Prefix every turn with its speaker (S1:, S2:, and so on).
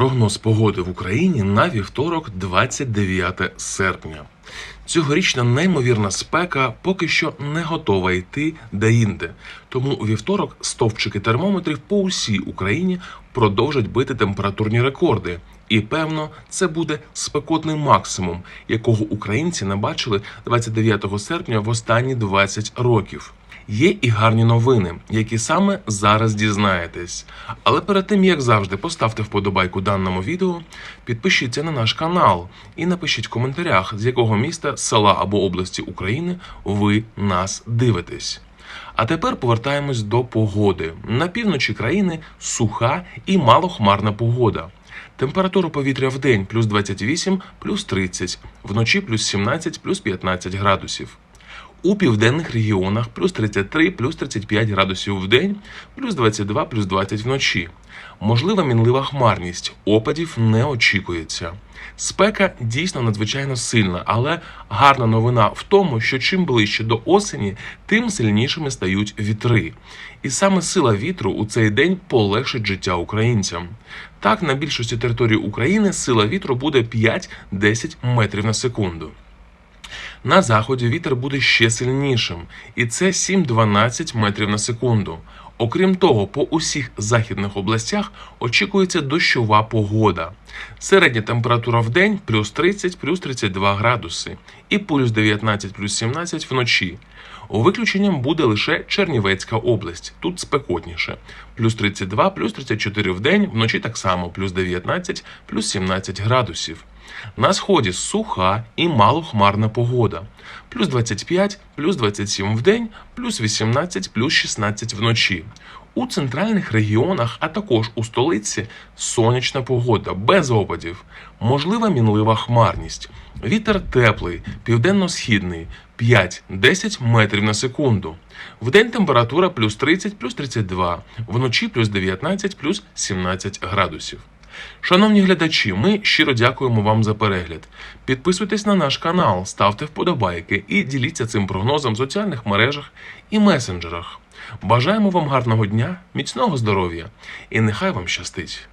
S1: Прогноз погоди в Україні на вівторок, 29 серпня. Цьогорічна неймовірна спека поки що не готова йти деінде. Тому у вівторок стовпчики термометрів по усій Україні продовжать бити температурні рекорди. І певно, це буде спекотний максимум, якого українці не бачили 29 серпня в останні 20 років. Є і гарні новини, які саме зараз дізнаєтесь. Але перед тим, як завжди, поставте вподобайку даному відео, підпишіться на наш канал і напишіть в коментарях, з якого міста, села або області України ви нас дивитесь. А тепер повертаємось до погоди. На півночі країни суха і малохмарна погода. Температура повітря в день плюс 28, плюс 30, вночі плюс 17, плюс 15 градусів. У південних регіонах плюс 33, плюс 35 градусів в день, плюс 22, плюс 20 вночі. Можлива мінлива хмарність, опадів не очікується. Спека дійсно надзвичайно сильна, але гарна новина в тому, що чим ближче до осені, тим сильнішими стають вітри. І саме сила вітру у цей день полегшить життя українцям. Так, на більшості території України сила вітру буде 5-10 метрів на секунду. На заході вітер буде ще сильнішим, і це 7-12 метрів на секунду. Окрім того, по усіх західних областях очікується дощова погода. Середня температура в день плюс 30 плюс 32 градуси і плюс 19 плюс 17 вночі. Виключенням буде лише Чернівецька область. Тут спекотніше. Плюс 32, плюс 34 в день, вночі так само, плюс 19, плюс 17 градусів. На сході суха і малохмарна погода. Плюс 25, плюс 27 в день, плюс 18, плюс 16 вночі. У центральних регіонах, а також у столиці сонячна погода без опадів, можлива мінлива хмарність. Вітер теплий, південно-східний 5-10 метрів на секунду. Вдень температура плюс 30, плюс 32, вночі плюс 19, плюс 17 градусів. Шановні глядачі, ми щиро дякуємо вам за перегляд. Підписуйтесь на наш канал, ставте вподобайки і діліться цим прогнозом в соціальних мережах і месенджерах. Бажаємо вам гарного дня, міцного здоров'я і нехай вам щастить!